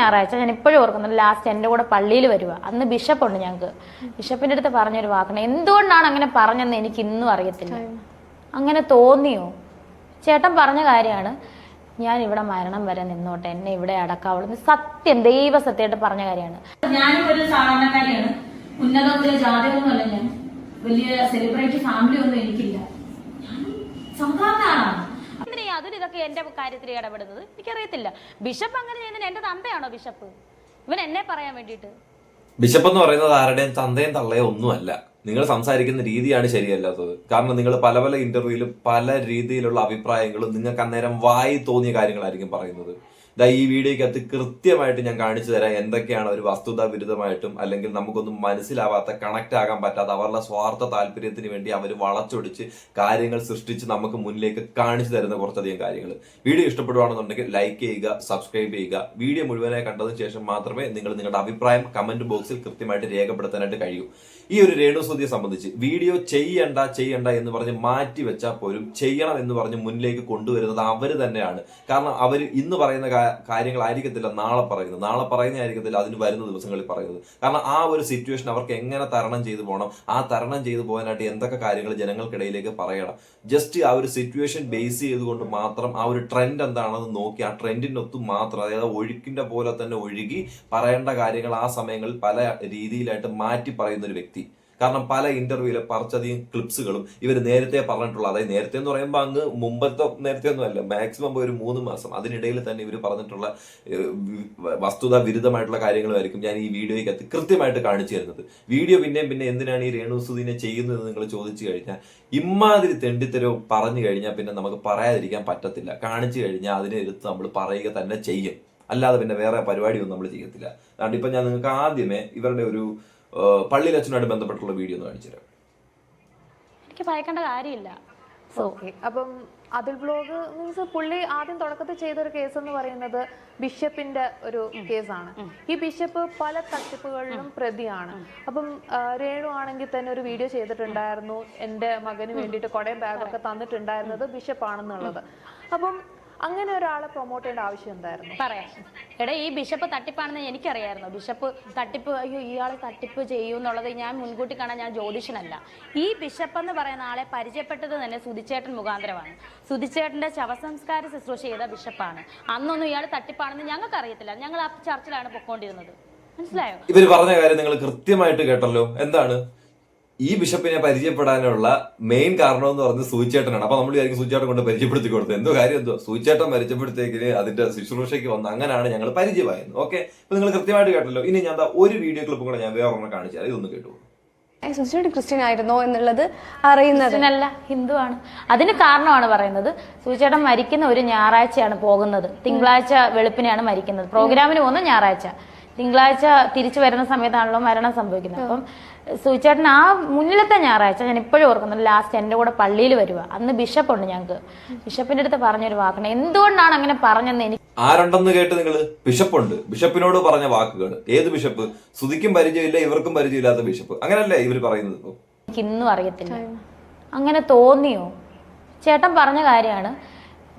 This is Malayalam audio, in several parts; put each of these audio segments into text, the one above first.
ഞായറാഴ്ച ഞാൻ ഇപ്പോഴും ഓർക്കുന്നത് ലാസ്റ്റ് എന്റെ കൂടെ പള്ളിയിൽ വരിക അന്ന് ബിഷപ്പുണ്ട് ഞങ്ങൾക്ക് ബിഷപ്പിന്റെ അടുത്ത് പറഞ്ഞൊരു വാക്കാണ് എന്തുകൊണ്ടാണ് അങ്ങനെ പറഞ്ഞതെന്ന് എനിക്ക് ഇന്നും അറിയത്തില്ല. അങ്ങനെ തോന്നിയോ? ചേട്ടൻ പറഞ്ഞ കാര്യമാണ് ഞാൻ ഇവിടെ മരണം വരെ നിന്നോട്ടെ എന്നെ ഇവിടെ അടക്കാവുള്ളൂ. സത്യം ദൈവ സത്യമായിട്ട് പറഞ്ഞ കാര്യമാണ്. ഞാനും ഒരു സാധാരണക്കാരിയാണ്. ഉന്നത ജാതകമൊന്നുമല്ല ഞാൻ. വലിയ സെലിബ്രിറ്റി ഫാമിലി ഒന്നും എനിക്കില്ല. ഞാൻ സാധാരണ ആളാണ്. ഇതൊക്കെ എന്റെ കാര്യത്തിൽ ഇടപെടുന്നത്? എനിക്കറിയത്തില്ല. ബിഷപ്പ് അങ്ങനെ ചെയ്യുന്നതിന് എന്റെ തന്തയാണോ ബിഷപ്പ്? ഇവൻ എന്നെ പറയാൻ വേണ്ടിയിട്ട്. ബിഷപ്പ് എന്ന് പറയുന്നത് ആരുടെയും തന്തയും തള്ളയും ഒന്നുമല്ല. നിങ്ങൾ സംസാരിക്കുന്ന രീതിയാണ് ശരിയല്ലാത്തത്. കാരണം നിങ്ങൾ പല പല ഇന്റർവ്യൂവിലും പല രീതിയിലുള്ള അഭിപ്രായങ്ങളും നിങ്ങൾക്ക് അന്നേരം വായി തോന്നിയ കാര്യങ്ങളായിരിക്കും പറയുന്നത്. ദാ ഈ വീഡിയോയ്ക്കകത്ത് കൃത്യമായിട്ട് ഞാൻ കാണിച്ചു തരാം എന്തൊക്കെയാണ് ഒരു വസ്തുതാ വിരുദ്ധമായിട്ടും അല്ലെങ്കിൽ നമുക്കൊന്നും മനസ്സിലാവാത്ത കണക്ട് ആകാൻ പറ്റാത്ത അവരുടെ സ്വാർത്ഥ താല്പര്യത്തിന് വേണ്ടി അവർ വളച്ചൊടിച്ച് കാര്യങ്ങൾ സൃഷ്ടിച്ച് നമുക്ക് മുന്നിലേക്ക് കാണിച്ചു തരുന്ന കുറച്ചധികം കാര്യങ്ങൾ വീഡിയോ ഇഷ്ടപ്പെടുവാണെന്നുണ്ടെങ്കിൽ ലൈക്ക് ചെയ്യുക സബ്സ്ക്രൈബ് ചെയ്യുക. വീഡിയോ മുഴുവനായി കണ്ടതിന് ശേഷം മാത്രമേ നിങ്ങൾ നിങ്ങളുടെ അഭിപ്രായം കമന്റ് ബോക്സിൽ കൃത്യമായിട്ട് രേഖപ്പെടുത്താനായിട്ട് കഴിയൂ. ഈ ഒരു രേണുസുതിയെ സംബന്ധിച്ച് വീഡിയോ ചെയ്യണ്ട ചെയ്യണ്ട എന്ന് പറഞ്ഞ് മാറ്റി വെച്ചാൽ പോലും ചെയ്യണം എന്ന് പറഞ്ഞ് മുന്നിലേക്ക് കൊണ്ടുവരുന്നത് അവർ തന്നെയാണ്. കാരണം അവർ ഇന്ന് പറയുന്ന കാര്യങ്ങളായിരിക്കത്തില്ല നാളെ പറയുന്നത്. നാളെ പറയുന്നതായിരിക്കത്തില്ല അതിന് വരുന്ന ദിവസങ്ങളിൽ പറയുന്നത്. കാരണം ആ ഒരു സിറ്റുവേഷൻ അവർക്ക് എങ്ങനെ തരണം ചെയ്തു പോകണം ആ തരണം ചെയ്തു പോകാനായിട്ട് എന്തൊക്കെ കാര്യങ്ങൾ ജനങ്ങൾക്കിടയിലേക്ക് പറയണം. ജസ്റ്റ് ആ ഒരു സിറ്റുവേഷൻ ബേസ് ചെയ്തുകൊണ്ട് മാത്രം ആ ഒരു ട്രെൻഡ് എന്താണെന്ന് നോക്കി ആ ട്രെൻഡിനൊത്ത് മാത്രം അതായത് ഒഴുക്കിന്റെ പോലെ തന്നെ ഒഴുകി പറയേണ്ട കാര്യങ്ങൾ ആ സമയങ്ങളിൽ പല രീതിയിലായിട്ട് മാറ്റി പറയുന്ന ഒരു വ്യക്തി കാരണം പല ഇന്റർവ്യൂവിലെ പറച്ചധികം ക്ലിപ്സുകളും ഇവർ നേരത്തെ പറഞ്ഞിട്ടുള്ള അതായത് നേരത്തെ എന്ന് പറയുമ്പോൾ അങ്ങ് മുമ്പത്തെ നേരത്തെ ഒന്നും അല്ല മാക്സിമം ഒരു മൂന്ന് മാസം. അതിനിടയിൽ തന്നെ ഇവർ പറഞ്ഞിട്ടുള്ള വസ്തുത വിരുദ്ധമായിട്ടുള്ള കാര്യങ്ങളുമായിരിക്കും ഞാൻ ഈ വീഡിയോയ്ക്കകത്ത് കൃത്യമായിട്ട് കാണിച്ചു തരുന്നത്. വീഡിയോ പിന്നെയും പിന്നെ എന്തിനാണ് ഈ രേണു സുദീനെ ചെയ്യുന്നത് നിങ്ങൾ ചോദിച്ചു കഴിഞ്ഞാൽ ഇമാതിരി തെണ്ടിത്തരവും പറഞ്ഞു കഴിഞ്ഞാൽ പിന്നെ നമുക്ക് പറയാതിരിക്കാൻ പറ്റത്തില്ല. കാണിച്ചു കഴിഞ്ഞാൽ അതിനെ എടുത്ത് നമ്മൾ പറയുക തന്നെ ചെയ്യും. അല്ലാതെ പിന്നെ വേറെ പരിപാടിയൊന്നും നമ്മൾ ചെയ്യത്തില്ല. അതുകൊണ്ട് ഇപ്പം ഞാൻ നിങ്ങൾക്ക് ആദ്യമേ ഇവരുടെ ഒരു ഏഹ്, പള്ളിയിലച്ഛനുമായിട്ട് ബന്ധപ്പെട്ടുള്ള വീഡിയോ ഒന്ന് കാണിച്ചു തരാം. എനിക്ക് ഭയക്കേണ്ട കാര്യമില്ല. ഓക്കെ. അപ്പം അതിൽ ബ്ലോഗ് മീൻസ് പുള്ളി ആദ്യം തുടക്കത്തിൽ ചെയ്ത ഒരു കേസ് എന്ന് പറയുന്നത് ബിഷപ്പിന്റെ ഒരു കേസാണ്. ഈ ബിഷപ്പ് പല തട്ടിപ്പുകളിലും പ്രതിയാണ്. അപ്പം രേണു ആണെങ്കിൽ തന്നെ ഒരു വീഡിയോ ചെയ്തിട്ടുണ്ടായിരുന്നു. എന്റെ മകന് വേണ്ടിയിട്ട് കുടയും ബാഗൊക്കെ തന്നിട്ടുണ്ടായിരുന്നത് ബിഷപ്പാണെന്നുള്ളത്. അപ്പം അങ്ങനെ ഒരാളെ പ്രൊമോട്ട് ചെയ്യേണ്ട ആവശ്യം എന്തായിരുന്നു? പറയാം. എടാ ഈ ബിഷപ്പ് തട്ടിപ്പാണെന്ന് എനിക്കറിയായിരുന്നു. ബിഷപ്പ് തട്ടിപ്പ് അയ്യോ ഇയാളെ തട്ടിപ്പ് ചെയ്യൂ എന്നുള്ളത് ഞാൻ മുൻകൂട്ടി കാണാൻ ഞാൻ ജ്യോതിഷനല്ല ഈ ബിഷപ്പ് എന്ന് പറയുന്ന ആളെ പരിചയപ്പെട്ടത് തന്നെ സുധിച്ചേട്ടൻ മുഖാന്തരമാണ്. സുധിച്ചേട്ടന്റെ ശവസംസ്കാര ശുശ്രൂഷ ചെയ്ത ബിഷപ്പാണ്. അന്നൊന്നും ഇയാൾ തട്ടിപ്പാണെന്ന് ഞങ്ങൾക്ക് അറിയത്തില്ല ഞങ്ങൾ ആ ചർച്ചിലാണ് പൊക്കോണ്ടിരുന്നത്. മനസ്സിലായോ? ഇവർ പറഞ്ഞ കാര്യം നിങ്ങൾ കൃത്യമായിട്ട് കേട്ടല്ലോ. എന്താണ്? ഈ ബിഷപ്പിനെ പരിചയപ്പെടാനുള്ള മെയിൻ കാരണം എന്ന് പറഞ്ഞ് സൂചേട്ടനാണ് അപ്പൊ നമ്മൾ വിചാരിക്കും സൂചേട്ടൻ കൊണ്ട് പരിചയപ്പെടുത്തി കൊടുത്തത്. എന്തോ കാര്യം എന്തോ? സൂചേട്ടൻ പരിചയപ്പെടുത്തേക്കിന് അതിന്റെ ശുശ്രൂഷയ്ക്ക് വന്ന് അങ്ങനെയാണ് ഞങ്ങൾ പരിചയമായത്. ഓക്കെ? അപ്പൊ നിങ്ങൾ കൃത്യമായിട്ട് കേട്ടല്ലോ. ഇനി ഞാൻ ദാ ഒരു വീഡിയോ ക്ലിപ്പും കൂടെ ഞാൻ വേറെ ഒരെണ്ണം കാണിച്ചാൽ ഇതൊന്ന് കേട്ടു. സുചിയുടെ ക്രിസ്ത്യൻ ആയിരുന്നോ എന്നുള്ളത് അറിയുന്നത്? ഹിന്ദു ഹിന്ദുവാണ് അതിന് കാരണമാണ് പറയുന്നത്. സൂചേട്ടൻ മരിക്കുന്ന ഒരു ഞായറാഴ്ചയാണ് പോകുന്നത്. തിങ്കളാഴ്ച വെളുപ്പിനെയാണ് മരിക്കുന്നത്. പ്രോഗ്രാമിന് പോകുന്ന ഞായറാഴ്ച. തിങ്കളാഴ്ച തിരിച്ചു വരുന്ന സമയത്താണല്ലോ മരണം സംഭവിക്കുന്നത്. അപ്പം സൂചേട്ടൻ ആ മുന്നിലത്തെ ഞായറാഴ്ച ഞാൻ ഇപ്പോഴും ഓർക്കുന്നുണ്ട് ലാസ്റ്റ് എന്റെ കൂടെ പള്ളിയിൽ വരുക അന്ന് ബിഷപ്പുണ്ട് ഞങ്ങൾക്ക് ബിഷപ്പിന്റെ അടുത്ത് പറഞ്ഞൊരു വാക്കാണ് എന്തുകൊണ്ടാണ് അങ്ങനെ പറഞ്ഞെന്ന് എനിക്ക് ആരുണ്ടെന്ന് കേട്ട് നിങ്ങൾ ബിഷപ്പുണ്ട് ബിഷപ്പിനോട് പറഞ്ഞ വാക്കുകൾ ഏത് ബിഷപ്പ് സുതിക്കും പരിചയമില്ല ഇവർക്കും പരിചയമില്ലാത്ത ബിഷപ്പ് അങ്ങനല്ലേ ഇവർ പറയുന്നത്? ഇപ്പൊ എനിക്ക് ഇന്നും അറിയത്തില്ല അങ്ങനെ തോന്നിയോ? ചേട്ടൻ പറഞ്ഞ കാര്യമാണ്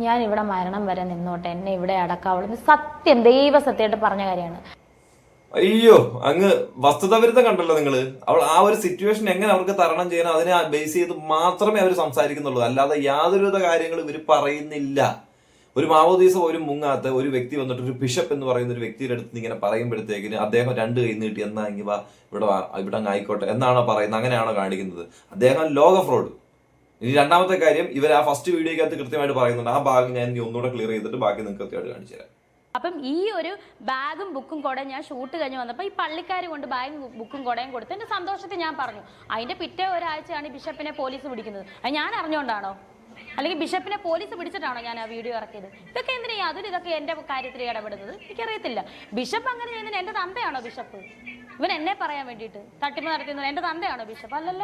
ഞാൻ ഇവിടെ മരണം വരെ നിന്നോട്ടെ എന്നെ ഇവിടെ അടക്കാവുള്ളൂ. സത്യം ദൈവ സത്യമായിട്ട് പറഞ്ഞ കാര്യമാണ്. അയ്യോ അങ്ങ് വസ്തുതാവിരുദ്ധം കണ്ടല്ലോ നിങ്ങൾ അവൾ ആ ഒരു സിറ്റുവേഷൻ എങ്ങനെ അവർക്ക് തരണം ചെയ്യണം അതിനെ ബേസ് ചെയ്ത് മാത്രമേ അവർ സംസാരിക്കുന്നുള്ളൂ. അല്ലാതെ യാതൊരുവിധ കാര്യങ്ങളും ഇവർ പറയുന്നില്ല. ഒരു മാവോദീസ പോലും മുങ്ങാത്ത ഒരു വ്യക്തി വന്നിട്ട് ഒരു ബിഷപ്പ് എന്ന് പറയുന്ന ഒരു വ്യക്തിയുടെ അടുത്ത് ഇങ്ങനെ പറയുമ്പോഴത്തേക്കിന് അദ്ദേഹം രണ്ട് കൈ നീട്ടി എന്നാ ഇങ്ങി വാ ഇവിടെ ഇവിടെ അങ്ങ് ആയിക്കോട്ടെ എന്നാണോ പറയുന്നത് അങ്ങനെയാണോ കാണിക്കുന്നത്. അദ്ദേഹം ലോക ഫ്രോഡ് ഇനി രണ്ടാമത്തെ കാര്യം ഇവർ ആ ഫസ്റ്റ് വീഡിയോക്കകത്ത് കൃത്യമായിട്ട് പറയുന്നുണ്ട് ആ ഭാഗം ഞാൻ ഇനി ഒന്നുകൂടെ ക്ലിയർ ചെയ്തിട്ട് ബാക്കി നിങ്ങൾക്ക് കൃത്യമായിട്ട് കാണിച്ചു തരാം. അപ്പം ഈ ഒരു ബാഗും ബുക്കും കുടയും ഞാൻ ഷൂട്ട് കഴിഞ്ഞ് വന്നപ്പോൾ ഈ പള്ളിക്കാർ കൊണ്ട് ബാഗും ബുക്കും കുടയും കൊടുത്ത് എന്റെ സന്തോഷത്തിൽ ഞാൻ പറഞ്ഞു. അതിന്റെ പിറ്റേ ഒരാഴ്ചയാണ് ബിഷപ്പിനെ പോലീസ് പിടിക്കുന്നത്. അത് ഞാൻ അറിഞ്ഞുകൊണ്ടാണോ? അല്ലെങ്കിൽ ബിഷപ്പിനെ പോലീസ് പിടിച്ചിട്ടാണോ ഞാൻ ആ വീഡിയോ ഇറക്കിയത്? ഇതൊക്കെ എന്തിനാ അതിൽ ഇതൊക്കെ എന്റെ കാര്യത്തിൽ ഇടപെടുന്നത്? എനിക്കറിയത്തില്ല. ബിഷപ്പ് അങ്ങനെ ചെയ്യുന്നതിന് എന്റെ തന്തയാണോ ബിഷപ്പ്? ഇവൻ എന്നെ പറയാൻ വേണ്ടിയിട്ട് തട്ടിപ്പ് നടത്തുന്നത് എന്റെ തന്തയാണോ ബിഷപ്പ്? അല്ലല്ല.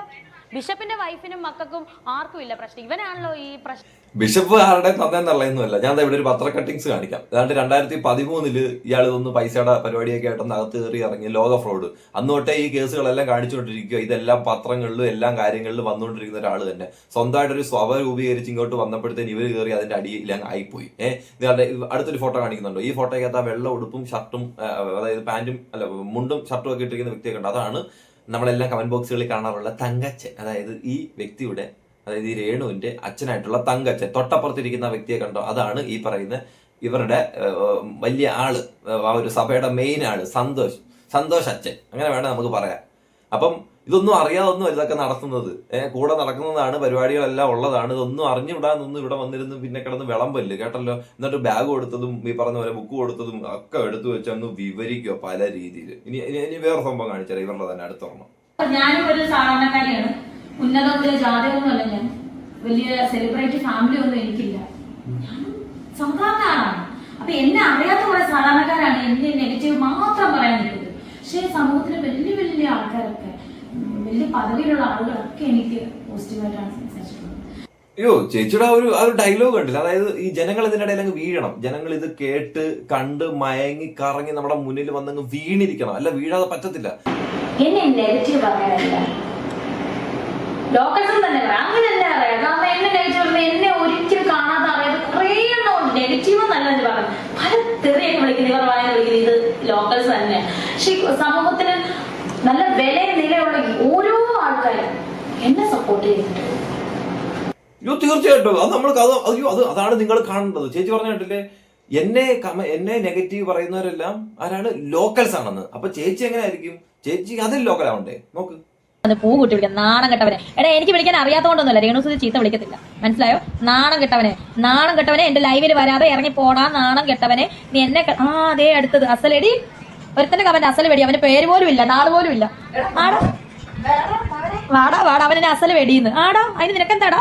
ബിഷപ്പിന്റെ വൈഫിനും മക്കൾക്കും ആർക്കും ഇല്ല പ്രശ്നം. ഇവനാണല്ലോ ഈ പ്രശ്നം. ബിഷപ്പ് ആരുടെ തന്നേം തള്ളയൊന്നുമല്ല ഞാൻ ഇവിടെ ഒരു പത്ര കട്ടിങ്സ് കാണിക്കാം. അതാണ്ട് രണ്ടായിരത്തി പതിമൂന്നിൽ ഇയാൾ ഇതൊന്ന് പൈസയുടെ പരിപാടിയൊക്കെ ആയിട്ടൊന്ന് അകത്ത് കയറി ഇറങ്ങി ലോക ഫ്രോഡ് അന്ന് തൊട്ടേ ഈ കേസുകളെല്ലാം കാണിച്ചുകൊണ്ടിരിക്കുക. ഇതെല്ലാം പത്രങ്ങളിലും എല്ലാം കാര്യങ്ങളിലും വന്നുകൊണ്ടിരിക്കുന്ന ഒരാൾ തന്നെ. സ്വന്തമായിട്ട് ഒരു സ്വഭ രൂപീകരിച്ച് ഇങ്ങോട്ട് വന്നപ്പോഴത്തേന് ഇവർ കയറി അതിന്റെ അടിയിൽ ആയിപ്പോയി. ഏഹ് അടുത്തൊരു ഫോട്ടോ കാണിക്കുന്നുണ്ടോ. ഈ ഫോട്ടോയ്ക്കകത്ത് ആ വെള്ള ഉടുപ്പും ഷർട്ടും അതായത് പാന്റും അല്ല മുണ്ടും ഷർട്ടും ഒക്കെ ഇട്ടിരിക്കുന്ന വ്യക്തിയൊക്കെ ഉണ്ട് അതാണ് നമ്മളെല്ലാം കമന്റ് ബോക്സുകളിൽ കാണാറുള്ള തങ്കച്ച അതായത് ഈ വ്യക്തിയുടെ അതായത് ഈ രേണുവിന്റെ അച്ഛനായിട്ടുള്ള തങ്കച്ച തൊട്ടപ്പുറത്തിരിക്കുന്ന വ്യക്തിയെ കണ്ടോ. അതാണ് ഈ പറയുന്ന ഇവരുടെ വലിയ ആൾ. ആ ഒരു സഭയുടെ മെയിൻ ആൾ സന്തോഷ്. സന്തോഷ് അച്ഛൻ. അങ്ങനെ വേണം നമുക്ക് പറയാം അപ്പം ഇതൊന്നും അറിയാതൊന്നും ഇതൊക്കെ നടത്തുന്നത്. ഏഹ് കൂടെ നടക്കുന്നതാണ് പരിപാടികളെല്ലാം ഉള്ളതാണ്. ഇതൊന്നും അറിഞ്ഞുവിടാന്നൊന്നും ഇവിടെ വന്നിരുന്നു പിന്നെ കിടന്ന് വിളമ്പല്ല്. കേട്ടല്ലോ? എന്നിട്ട് ബാഗ് കൊടുത്തതും ഈ പറഞ്ഞ പോലെ ബുക്ക് കൊടുത്തതും ഒക്കെ എടുത്തു വെച്ചൊന്ന് വിവരിക്കുക പല രീതിയിൽ ഇനി ഇനി വേറെ സംഭവം കാണിച്ചാൽ ഇവരുടെ തന്നെ അടുത്തൊരെണ്ണം ഞാനും ഒരു ഞാൻ. വലിയ സെലിബ്രിറ്റി ഫാമിലി ഒന്നും എനിക്കില്ല. ഞാൻ അപ്പൊ എന്നെ അറിയാത്ത കുറെ സാധാരണക്കാരാണ് എന്നെ നെഗറ്റീവ് മാത്രം പറയാൻ നിൽക്കുന്നത്. പക്ഷേ സമൂഹത്തിലെ വലിയ വലിയ ആൾക്കാരൊക്കെ വലിയ പദവിയിലുള്ള ആളുകളൊക്കെ എനിക്ക് പോസിറ്റീവായിട്ടാണ് സംസാരിച്ചിട്ടുള്ളത്. അയ്യോ ചേച്ചിയുടെ ആ ഒരു ആ ഒരു ഡയലോഗ് കണ്ടില്ല. അതായത് ഈ ജനങ്ങൾ ഇതിന്റെ ഇടയിൽ അങ്ങ് വീഴണം. ജനങ്ങൾ ഇത് കേട്ട് കണ്ട് മയങ്ങി കറങ്ങി നമ്മുടെ മുന്നിൽ വന്നങ്ങ് വീണിരിക്കണം. അല്ല വീഴാതെ പറ്റത്തില്ല. എന്നെ നെഗറ്റീവ് പറയാനല്ല തന്നെ കാരണം എന്നെ നെഗറ്റീവ് എന്നെ ഒരിക്കലും കാണാതെ അറിയാതെ കുറേ എണ്ണം നെഗറ്റീവ് നല്ലത് പറഞ്ഞു പല തെറിയൊക്കെ വിളിക്കുന്നത് ഇവർ വായ വിളിക്കുന്നത് ഇത് ലോക്കൽസ് തന്നെ. പക്ഷെ സമൂഹത്തിന് നല്ല വില നിലയുള്ള ഓരോ ആൾക്കാരും എന്നെ സപ്പോർട്ട് ചെയ്തിട്ടുണ്ട് അയ്യോ തീർച്ചയായിട്ടും. അത് നമ്മൾ അത് അയ്യോ അത് അതാണ് നിങ്ങൾ കാണേണ്ടത്. ചേച്ചി പറഞ്ഞിട്ടില്ലേ എന്നെ കമ- എന്നെ നെഗറ്റീവ് പറയുന്നവരെല്ലാം ആരാണ്? ലോക്കൽസ് ആണെന്ന്. അപ്പൊ ചേച്ചി എങ്ങനെ ആയിരിക്കും ചേച്ചി അതിൽ ലോക്കൽ ആവണ്ടേ? നോക്ക്. അത് പൂ കുട്ടി വിളിക്കാൻ നാണം കെട്ടവനെ. എടാ എനിക്ക് വിളിക്കാൻ അറിയാത്തോണ്ടൊന്നുമല്ല. രേണുസുതി ചീത്ത വിളിക്കത്തില്ല. മനസ്സിലായോ? നാണം കെട്ടവനെ. നാണം കെട്ടവനെ എന്റെ ലൈവിൽ വരാതെ ഇറങ്ങി പോടാ നാണം കെട്ടവനെ. നീ എന്നെ ആ അതേ അടുത്തത്. അസലെടി ഒരുത്തന്റെ കമന്റ് അസൽ വെടി അവന്റെ പേര് പോലും ഇല്ല നാൾ പോലും ഇല്ല. ആടാ. വാടാ വാടാ അവനെ അസൽ വെടിയുന്നു ആടാ അതിന് നിനക്കെന്താടാ?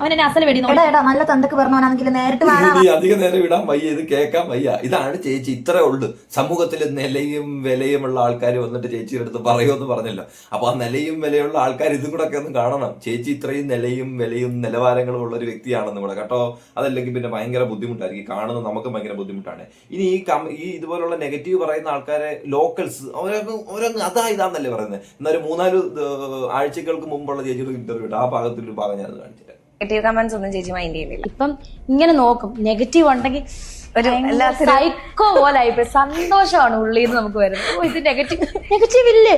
അവൻ എന്നെ അസൽ വെടി എടാ എടാ നല്ല തന്തക്ക് പറഞ്ഞവനാണെങ്കിൽ നേരിട്ട് വാ ഇനി അധിക നേരം ഇടാൻ വയ്യ ഇത് കേൾക്കാൻ വയ്യ. ഇതാണ് ചേച്ചി ഇത്രേ ഉള്ളു. സമൂഹത്തിൽ നിലയും വിലയുമുള്ള ആൾക്കാർ വന്നിട്ട് ചേച്ചിയുടെ അടുത്ത് പറയുമെന്ന് പറഞ്ഞല്ലോ. അപ്പൊ ആ നിലയും വിലയുള്ള ആൾക്കാർ ഇതും കൂടെ ഒക്കെ ഒന്ന് കാണണം. ചേച്ചി ഇത്രയും നിലയും വിലയും നിലവാരങ്ങളും ഉള്ള ഒരു വ്യക്തിയാണെന്ന് കൂടെ കേട്ടോ? അതല്ലെങ്കിൽ പിന്നെ ഭയങ്കര ബുദ്ധിമുട്ടായിരിക്കും. കാണുന്നത് നമുക്ക് ഭയങ്കര ബുദ്ധിമുട്ടാണ്. ഇനി ഈ കം ഈ ഇതുപോലുള്ള നെഗറ്റീവ് പറയുന്ന ആൾക്കാരെ ലോക്കൽസ് അവരൊക്കെ അവരങ്ങ് അതാ ഇതാന്നല്ലേ പറയുന്നത്. എന്നാലും മൂന്നാൽ ആഴ്ചകൾക്ക് മുമ്പുള്ള ചേച്ചിയുടെ ഇന്റർവ്യൂ ആ ഭാഗത്തിൽ ഒരു ഭാഗം ഞാൻ കാണിച്ചിട്ട് നെഗറ്റീവ് കമന്റ്സ് ഒന്നും ചേച്ചി മൈൻഡ് ചെയ്യുന്നില്ല. ഇപ്പം ഇങ്ങനെ നോക്കും. നെഗറ്റീവ് ഉണ്ടെങ്കിൽ ഒരു സൈക്കോ പോലെ ആയിപ്പോയി. സന്തോഷമാണ് ഉള്ളിൽ നിന്ന് നമുക്ക് വരുന്നത്. ഓ ഇത് നെഗറ്റീവ് നെഗറ്റീവ് ഇല്ലേ?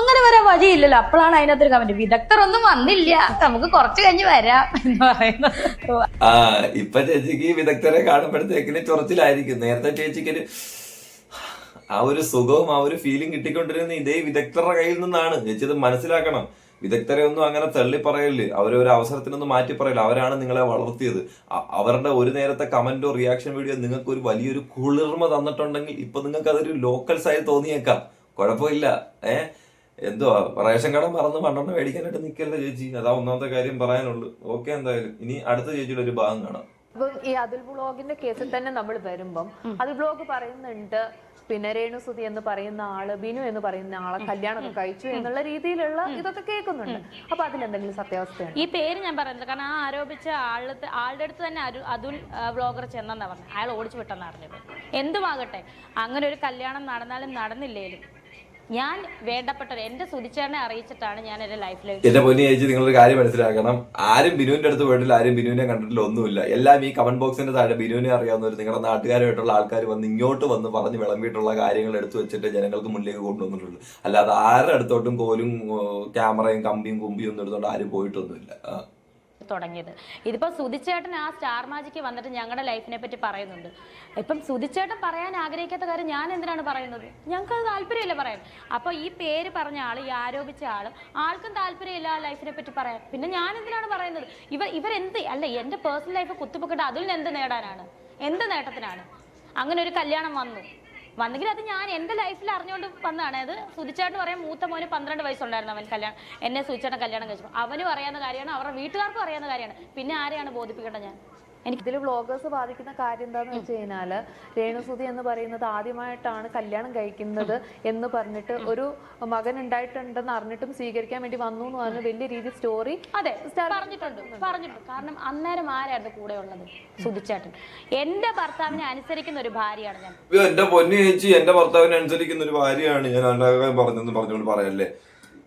അങ്ങനെ വരാൻ വഴിയില്ലല്ലോ. അപ്പോഴാണ് അതിനകത്തൊരു കമന്റ് വിദഗ്ധർ ഒന്നും വന്നില്ല. നമുക്ക് കുറച്ച് കഴിഞ്ഞ് വരാം എന്ന് പറയുന്നത്. ആ ഇപ്പൊ ചേച്ചിക്ക് വിദഗ്ധരെ കാണുമ്പോഴത്തേക്കിന് ചൊറച്ചിലായിരിക്കും. നേരത്തെ ചേച്ചിക്ക് ഒരു ആ ഒരു സുഖവും ആ ഒരു ഫീലിംഗ് കിട്ടിക്കൊണ്ടിരുന്ന ഇതേ വിദഗ്ധരുടെ കയ്യിൽ നിന്നാണ്. ചേച്ചി ഇത് മനസ്സിലാക്കണം. വിദഗ്ധരെ ഒന്നും അങ്ങനെ തള്ളി പറയൽ അവരെ ഒരു അവസരത്തിനൊന്നും മാറ്റി പറയില്ല. അവരാണ് നിങ്ങളെ വളർത്തിയത്. അവരുടെ ഒരു നേരത്തെ കമന്റോ റിയാക്ഷൻ വീഡിയോ നിങ്ങൾക്ക് ഒരു വലിയൊരു കുളിർമ തന്നിട്ടുണ്ടെങ്കിൽ ഇപ്പൊ നിങ്ങൾക്ക് അതൊരു ലോക്കൽ ആയി തോന്നിയേക്കാം. കുഴപ്പമില്ല. ഏ? എന്തുവാ? റേഷൻ കട മറന്ന് മണ്ണെണ്ണ മേടിക്കാനായിട്ട് നിൽക്കല്ലേ ചേച്ചി? അതാ ഒന്നാമത്തെ കാര്യം പറയാനുള്ളൂ. ഓക്കെ എന്തായാലും. ഇനി അടുത്ത ചേച്ചിയുടെ ഒരു ഭാഗം കാണാം. അപ്പം ഈ അതുൽ ബ്ലോഗിന്റെ കേസിൽ തന്നെ നമ്മൾ വരുമ്പം അതുൽ ബ്ലോഗ് പറയുന്നുണ്ട് പിന്നെ രേണു സുതി എന്ന് പറയുന്ന ആൾ ബിനു എന്ന് പറയുന്ന ആളെ കല്യാണമൊക്കെ കഴിച്ചു എന്നുള്ള രീതിയിലുള്ള ഇതൊക്കെ കേൾക്കുന്നുണ്ട്. അപ്പൊ അതിലെന്തെങ്കിലും സത്യാവസ്ഥ ഈ പേര് ഞാൻ പറയുന്നത് കാരണം ആ ആരോപിച്ച ആളുടെ ആളുടെ അടുത്ത് തന്നെ അരു അതുൽ വ്ളോഗർ ചെന്നെന്നാ പറഞ്ഞത് അയാൾ ഓടിച്ചു വിട്ടെന്ന് അറിഞ്ഞത് എന്തുമാകട്ടെ അങ്ങനെ ഒരു കല്യാണം നടന്നാലും നടന്നില്ലേലും ഞാൻ വേണ്ടപ്പെട്ട എന്റെ സുതിച്ചേട്ടനെ അറിയിച്ചിട്ടാണ് ഞാൻ എന്റെ ലൈഫിലേക്ക് എന്റെ പൊന്നി ചേച്ചി നിങ്ങളൊരു കാര്യം മനസ്സിലാക്കണം. ആരും ബിനുവിന്റെ അടുത്ത് പോയിട്ടില്ല ആരും ബിനുവിനെ കണ്ടിട്ടില്ല ഒന്നുമില്ല. എല്ലാം ഈ കമന്റ് ബോക്സിന്റെ താഴെ ബിനുവിനെ അറിയാവുന്നവർ നിങ്ങളുടെ നാട്ടുകാരുമായിട്ടുള്ള ആൾക്കാർ വന്ന് ഇങ്ങോട്ട് വന്ന് പറഞ്ഞ് വിളമ്പിയിട്ടുള്ള കാര്യങ്ങൾ എടുത്തു വെച്ചിട്ട് ജനങ്ങൾക്ക് മുന്നിലേക്ക് കൊണ്ടുവന്നിട്ടുള്ളൂ അല്ലാതെ ആരുടെ അടുത്തോട്ടും കോലും ക്യാമറയും കമ്പിയും കുമ്പിയും ഒന്നും എടുത്തോണ്ട് ആരും പോയിട്ടൊന്നുമില്ല. തുടങ്ങിയത്. ഇതിപ്പോൾ സുതിച്ചേട്ടൻ ആ സ്റ്റാർ മാജിക്ക് വന്നിട്ട് ഞങ്ങളുടെ ലൈഫിനെ പറ്റി പറയുന്നുണ്ട്. ഇപ്പം സുതിച്ചേട്ടൻ പറയാൻ ആഗ്രഹിക്കാത്ത കാര്യം ഞാൻ എന്തിനാണ് പറയുന്നത്? ഞങ്ങൾക്ക് അത് താല്പര്യമില്ല പറയാൻ. അപ്പോൾ ഈ പേര് പറഞ്ഞ ആൾ ഈ ആരോപിച്ച ആളും ആൾക്കും താല്പര്യമില്ല ആ ലൈഫിനെ പറ്റി പറയാൻ. പിന്നെ ഞാൻ എന്തിനാണ് പറയുന്നത്? ഇവർ ഇവരെന്ത് അല്ല എന്റെ പേഴ്സണൽ ലൈഫ് കുത്തിപ്പൊക്കിട്ട് അതിൽ നിന്ന് എന്ത് നേടാനാണ്? എന്ത് നേട്ടത്തിനാണ്? അങ്ങനെ ഒരു കല്യാണം വന്നു. വന്നെങ്കിൽ അത് ഞാൻ എന്റെ ലൈഫിൽ അറിഞ്ഞുകൊണ്ട് വന്നതാണ്. അത് സുധിച്ചേട്ടൻ പറയാൻ മൂത്ത മോന് പന്ത്രണ്ട് വയസ്സുണ്ടായിരുന്നു അവൻ കല്യാണം എന്നെ സുതിച്ചേട്ടൻ കല്യാണം കഴിച്ചു അവനും അറിയാവുന്ന കാര്യമാണ് അവരുടെ വീട്ടുകാർക്കും അറിയാവുന്ന കാര്യമാണ്. പിന്നെ ആരെയാണ് ബോധിപ്പിക്കേണ്ടത് ഞാൻ? എനിക്ക് ഇതിൽ വ്ളോഗേഴ്സ് ബാധിക്കുന്ന കാര്യം എന്താന്ന് വെച്ച് കഴിഞ്ഞാൽ രേണുസുതി എന്ന് പറയുന്നത് ആദ്യമായിട്ടാണ് കല്യാണം കഴിക്കുന്നത് എന്ന് പറഞ്ഞിട്ട് ഒരു മകൻ ഉണ്ടായിട്ടുണ്ടെന്ന് അറിഞ്ഞിട്ടും സ്വീകരിക്കാൻ വേണ്ടി വന്നു എന്ന് പറഞ്ഞ വലിയ രീതി സ്റ്റോറി അതെ പറഞ്ഞിട്ടുണ്ട് പറഞ്ഞിട്ടുണ്ട്. കാരണം അന്നേരം ആരായിരുന്നു കൂടെ ഉള്ളത്? സുധിച്ചേട്ടൻ. എന്റെ ഭർത്താവിനെ അനുസരിക്കുന്ന ഒരു ഭാര്യയാണ് ഞാൻ. എന്റെ പൊന്നു ചേച്ചി എന്റെ ഭർത്താവിനെ അനുസരിക്കുന്ന ഒരു ഭാര്യയാണ് ഞാൻ ഉണ്ടാകാൻ പറഞ്ഞെന്ന് പറഞ്ഞുകൊണ്ട് പറയല്ലേ?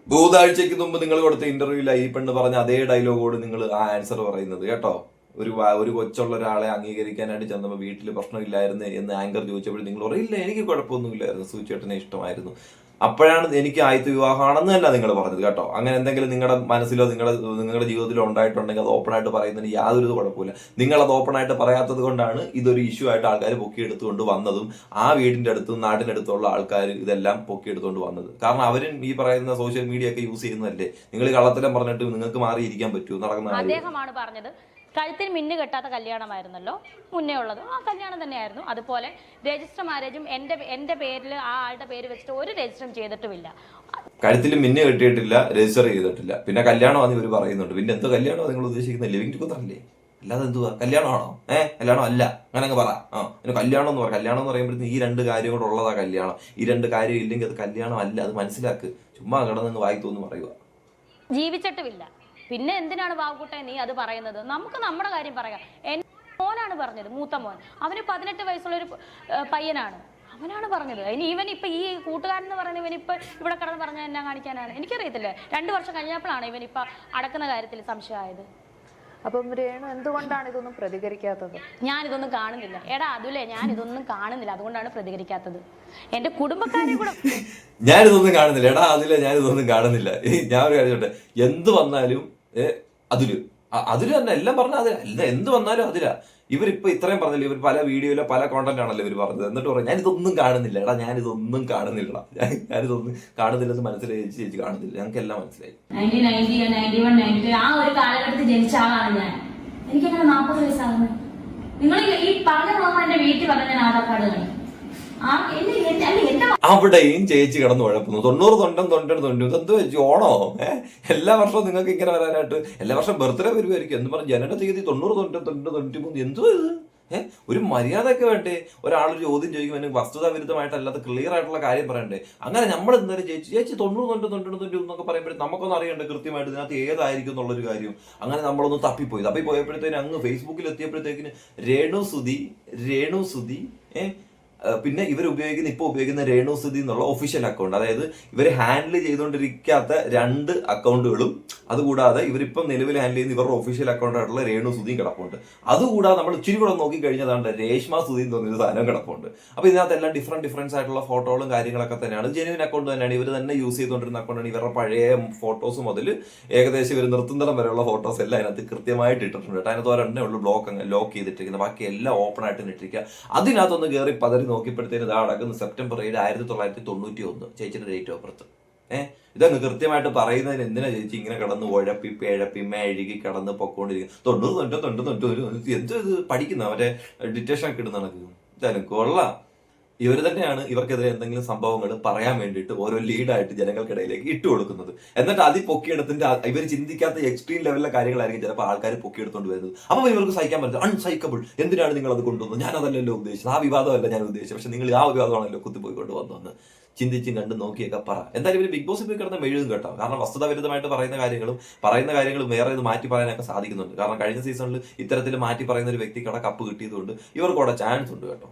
ഭൂതാഴ്ചയ്ക്ക് മുമ്പ് നിങ്ങൾ കൊടുത്ത ഇന്റർവ്യൂല ഈ പെണ്ണ് പറഞ്ഞ അതേ ഡയലോഗോട് നിങ്ങൾ ആ ആൻസർ പറയുന്നത് കേട്ടോ? ഒരു ഒരു കൊച്ചുള്ള ഒരാളെ അംഗീകരിക്കാനായിട്ട് ചെന്നപ്പോൾ വീട്ടിൽ പ്രശ്നമില്ലായിരുന്നു എന്ന് ആങ്കർ ചോദിച്ചപ്പോൾ നിങ്ങൾ പറയില്ല എനിക്ക് കുഴപ്പമൊന്നുമില്ലായിരുന്നു സൂചേട്ടനെ ഇഷ്ടമായിരുന്നു. അപ്പോഴാണ് എനിക്ക് ആദ്യത്തെ വിവാഹമാണെന്ന് തന്നെ നിങ്ങൾ പറഞ്ഞത് കേട്ടോ. അങ്ങനെ എന്തെങ്കിലും നിങ്ങളുടെ മനസ്സിലോ നിങ്ങളുടെ നിങ്ങളുടെ ജീവിതത്തിലോ ഉണ്ടായിട്ടുണ്ടെങ്കിൽ അത് ഓപ്പൺ ആയിട്ട് പറയുന്നതിന് യാതൊരു കുഴപ്പമില്ല. നിങ്ങൾ അത് ഓപ്പൺ ആയിട്ട് പറയാത്തത് കൊണ്ടാണ് ഇതൊരു ഇഷ്യൂ ആയിട്ട് ആൾക്കാർ പൊക്കിയെടുത്തുകൊണ്ട് വന്നതും ആ വീടിന്റെ അടുത്തും നാടിന്റെ അടുത്തുള്ള ആൾക്കാർ ഇതെല്ലാം പൊക്കി എടുത്തുകൊണ്ട് വന്നത്. കാരണം അവരും ഈ പറയുന്ന സോഷ്യൽ മീഡിയ ഒക്കെ യൂസ് ചെയ്യുന്നതല്ലേ? നിങ്ങൾ കള്ളത്തിലും പറഞ്ഞിട്ട് നിങ്ങൾക്ക് മാറിയിരിക്കാൻ പറ്റൂ നടക്കുന്ന അദ്ദേഹമാണ് കഴുത്തിൽ മിന്നു കെട്ടാത്ത കല്യാണമായിരുന്നല്ലോ? മുന്നേ ഉള്ളത്. ആ കല്യാണം തന്നെയായിരുന്നു. അതുപോലെ രജിസ്റ്റർ മാരേജും എന്റെ എന്റെ പേരിൽ ആ ആളുടെ പേര് വെച്ചിട്ട് ഒരു രജിസ്റ്ററും ചെയ്തിട്ടുമില്ല. കഴുത്തിൽ മിന്നു കെട്ടിയിട്ടില്ല രജിസ്റ്റർ ചെയ്തിട്ടില്ല. പിന്നെ കല്യാണമാണ് ഇവർ പറയുന്നുണ്ട്. പിന്നെ എന്ത് കല്യാണമാണ് നിങ്ങൾ ഉദ്ദേശിക്കുന്നത് ലിവിങ് ടുഗദർ അല്ലേ? അല്ലാതെ എന്തുവാ? കല്യാണമാണോ? ഏഹ് കല്യാണം അല്ല. അങ്ങനെ അങ്ങ് പറ. ആ പിന്നെ കല്യാണം എന്ന് പറ. കല്യാണം എന്ന് പറയുമ്പോഴത്തേക്കും ഈ രണ്ട് കാര്യം കൂടെ ഉള്ളതാ കല്യാണം. ഈ രണ്ട് കാര്യം ഇല്ലെങ്കിൽ അത് കല്യാണം അല്ല അത് മനസ്സിലാക്ക്. ചുമ്മാ കിടന്നു വായി തോന്നുന്നു പറയുക ജീവിച്ചിട്ടുമില്ല. പിന്നെ എന്തിനാണ് ബാബുക്കുട്ടെ നീ അത് പറയുന്നത്? നമുക്ക് നമ്മുടെ കാര്യം പറയാം. എന്റെ മോനാണ് പറഞ്ഞത് മൂത്ത മോൻ. അവന് പതിനെട്ട് വയസ്സുള്ള ഒരു പയ്യനാണ്. അവനാണ് പറഞ്ഞത്. ഇനി ഇവൻ ഇപ്പൊ ഈ കൂട്ടുകാരൻ എന്ന് പറയുന്നത് ഇവൻ ഇപ്പൊ ഇവിടെ കടന്ന് പറഞ്ഞ എന്നാ കാണിക്കാനാണ്? എനിക്കറിയത്തില്ല. രണ്ടു വർഷം കഴിഞ്ഞപ്പോഴാണ് ഇവൻ ഇപ്പൊ അടക്കുന്ന കാര്യത്തിൽ സംശയമായത്. അപ്പം രേണു എന്തുകൊണ്ടാണ് ഇതൊന്നും പ്രതികരിക്കാത്തത്? ഞാൻ ഇതൊന്നും കാണുന്നില്ല. എടാ അതുലേ ഞാൻ ഇതൊന്നും കാണുന്നില്ല. അതുകൊണ്ടാണ് പ്രതികരിക്കാത്തത്. എന്റെ കുടുംബക്കാരെ കൂടെ ഞാനിതൊന്നും കാണുന്നില്ല. എടാ അതില്ല ഞാനിതൊന്നും കാണുന്നില്ല. ഞാൻ ഒരു കാര്യം എന്ത് വന്നാലും അതിൽ. അതിൽ തന്നെ എല്ലാം പറഞ്ഞ അതിൽ അല്ല എന്ത് വന്നാലും അതിലാ. ഇവരിപ്പോ ഇത്രയും പറഞ്ഞില്ല ഇവർ പല വീഡിയോയിലോ പല കോണ്ടന്റ് ആണല്ലോ ഇവർ പറഞ്ഞത്. എന്നിട്ട് പറയും ഞാനിതൊന്നും കാണുന്നില്ല. എടാ ഞാനിതൊന്നും കാണുന്നില്ല ഞാനിതൊന്നും കാണുന്നില്ലെന്ന് മനസ്സിലായി ചേച്ചി ചേച്ചി കാണുന്നില്ല. ഞങ്ങൾക്ക് എല്ലാം മനസ്സിലായി ആ ഒരു കാലഘട്ടത്തിൽ ജനിച്ച ആളാണ് ഞാൻ. എനിക്കങ്ങനെ നാൽപ്പത് വയസ്സാകുന്നത് നിങ്ങൾ ഈ പറഞ്ഞ പോകുമ്പോൾ എന്റെ വീട്ടിൽ പറഞ്ഞ ഞാൻ ആധാർ കാർഡ് കാണിക്കും അവിടെയും ചേച്ചി കിടന്ന് ഉഴപ്പുന്നു. തൊണ്ണൂറ് തൊണ്ടും തൊണ്ടും തൊണ്ടും. ഇതെന്ത് ചേച്ചി ഓണോ? ഏഹ് എല്ലാ വർഷവും നിങ്ങൾക്ക് ഇങ്ങനെ വരാനായിട്ട് എല്ലാ വർഷം ബർത്ത്ഡേ വരുമായിരിക്കും എന്ന് പറഞ്ഞ ജനന തീയതി തൊണ്ണൂറ് തൊണ്ടും തൊണ്ട് തൊണ്ണൂറ്റി മൂന്ന്. എന്തോ ഇത്? ഏഹ് ഒരു മര്യാദയൊക്കെ വേണ്ടേ? ഒരാൾ ചോദ്യം ചോദിക്കുമ്പോൾ വസ്തുതാ വിരുദ്ധമായിട്ടല്ലാത്ത ക്ലിയർ ആയിട്ടുള്ള കാര്യം പറയണ്ടേ? അങ്ങനെ നമ്മൾ എന്തായാലും ചേച്ചി ചേച്ചി തൊണ്ണൂറ് തൊണ്ട് തൊണ്ടും തൊണ്ട് എന്നൊക്കെ പറയുമ്പോഴേ നമുക്കൊന്നും അറിയണ്ടേ കൃത്യമായിട്ട് ഇതിനകത്ത് ഏതായിരിക്കും എന്നുള്ളൊരു കാര്യം. അങ്ങനെ നമ്മളൊന്ന് തപ്പിപ്പോയി. തപ്പിപ്പോയപ്പോഴത്തേന് അങ്ങ് ഫേസ്ബുക്കിൽ എത്തിയപ്പോഴത്തേക്കിന് രേണു സുധി രേണു ഏഹ് ഏഹ് പിന്നെ ഇവർ ഉപയോഗിക്കുന്ന ഇപ്പോൾ ഉപയോഗിക്കുന്ന രേണു സ്ഥിതി എന്നുള്ള ഒഫീഷ്യൽ അക്കൗണ്ട് അതായത് ഇവർ ഹാൻഡിൽ ചെയ്തുകൊണ്ടിരിക്കാത്ത രണ്ട് അക്കൗണ്ടുകളും അതുകൂടാതെ ഇവരിപ്പം നിലവിൽ ഹാൻഡിൽ ചെയ്യുന്ന ഇവരുടെ ഒഫീഷ്യൽ അക്കൗണ്ട് ആയിട്ടുള്ള രേണു സുധിയും കിടപ്പുണ്ട്. അതുകൂടാതെ നമ്മൾ ഇച്ചിരി കൂടെ നോക്കി കഴിഞ്ഞതാണ് രേഷ്മ സുധി എന്ന് പറഞ്ഞൊരു സാധനം കിടപ്പുണ്ട്. അപ്പോൾ ഇതിനകത്ത് എല്ലാം ഡിഫറെന്റ് ഡിഫറൻസ് ആയിട്ടുള്ള ഫോട്ടോകളും കാര്യങ്ങളൊക്കെ തന്നെയാണ്. ജെനുവിൻ അക്കൗണ്ട് തന്നെയാണ്. ഇവർ തന്നെ യൂസ് ചെയ്തുകൊണ്ടിരുന്ന അക്കൗണ്ടാണ് ഇവരുടെ പഴയ ഫോട്ടോസ് മുതൽ ഏകദേശം ഇവർ നിർത്തുന്നിടം വരെയുള്ള ഫോട്ടോസ് എല്ലാം അതിനകത്ത് കൃത്യമായിട്ട് ഇട്ടിട്ടുണ്ട് അതിനകത്ത് ഒരെണ്ണേ ഉള്ളൂ ബ്ലോക്ക് ലോക്ക് ചെയ്തിട്ടിരിക്കുന്നത്. ബാക്കി എല്ലാം ഓപ്പൺ ആയിട്ട് ഇട്ടിരിക്കുക. അതിനകത്തൊന്ന് കയറി പതറി നോക്കിയപ്പോഴത്തേന് ഇതാ അടക്കുന്ന സെപ്റ്റംബർ ഏഴ് ആയിരത്തി തൊള്ളായിരത്തി തൊണ്ണൂറ്റി ഒന്ന് ചേച്ചിയുടെ ഡേറ്റ് ഓഫ് ബർത്ത് ഏഹ് ഇതങ്ങ് കൃത്യമായിട്ട് പറയുന്നതിന് എന്തിനാ ചേച്ചി ഇങ്ങനെ കിടന്ന് ഉഴപ്പി പിഴപ്പി മെഴുകി കിടന്ന് പൊക്കോണ്ടിരിക്കും തൊണ്ണൂറ് തൊണ്ണൂറ്റോ തൊണ്ണൂറ് തൊണ്ണൂറ്റി എന്തോ ഇത് പഠിക്കുന്ന അവരെ ഡിറ്റേഷൻ ഒക്കെ ഇടുന്ന കണക്ക്? എന്തായാലും കൊള്ളാം. ഇവർ തന്നെയാണ് ഇവർക്കെതിരെ എന്തെങ്കിലും സംഭവങ്ങൾ പറയാൻ വേണ്ടിയിട്ട് ഓരോ ലീഡായിട്ട് ജനങ്ങൾക്കിടയിലേക്ക് ഇട്ട് കൊടുക്കുന്നത്. എന്നിട്ട് അതിൽ പൊക്കിയെടുത്തിന്റെ ഇവർ ചിന്തിക്കാത്ത എക്സ്ട്രീം ലെവലിലെ കാര്യങ്ങളായിരിക്കും ചിലപ്പോൾ ആൾക്കാർ പൊക്കിയെടുത്തോണ്ട് വരുന്നത്. അപ്പോൾ ഇവർക്ക് സഹിക്കാൻ പറ്റില്ല. അൺസൈക്കബിൾ എന്തിനാണ് നിങ്ങൾ അത് കൊണ്ടുവന്നത്? ഞാൻ അതല്ലല്ലോ ഉദ്ദേശിച്ചത്. ആ വിവാദമല്ല ഞാൻ ഉദ്ദേശിച്ചത്. പക്ഷെ നിങ്ങൾ ആ വിവാദമാണല്ലോ കുത്തിപ്പോയി കൊണ്ടുവന്നതെന്ന് ചിന്തിച്ചും കണ്ട് നോക്കിയൊക്കെ പറ. എന്തായാലും ഇവർ ബിഗ് ബോസിൽ പോയി കിടന്ന് മെഴുകും കേട്ടോ. കാരണം വസ്തുതാവിരുദ്ധമായിട്ട് പറയുന്ന കാര്യങ്ങളും പറയുന്ന കാര്യങ്ങളും വേറെ ഇത് മാറ്റി പറയാനൊക്കെ സാധിക്കുന്നുണ്ട്. കാരണം കഴിഞ്ഞ സീസണിൽ ഇത്തരത്തിൽ മാറ്റി പറയുന്ന ഒരു വ്യക്തിക്കട കപ്പ് കിട്ടിയതുകൊണ്ട് ഇവർക്കവിടെ ചാൻസ് ഉണ്ട് കേട്ടോ.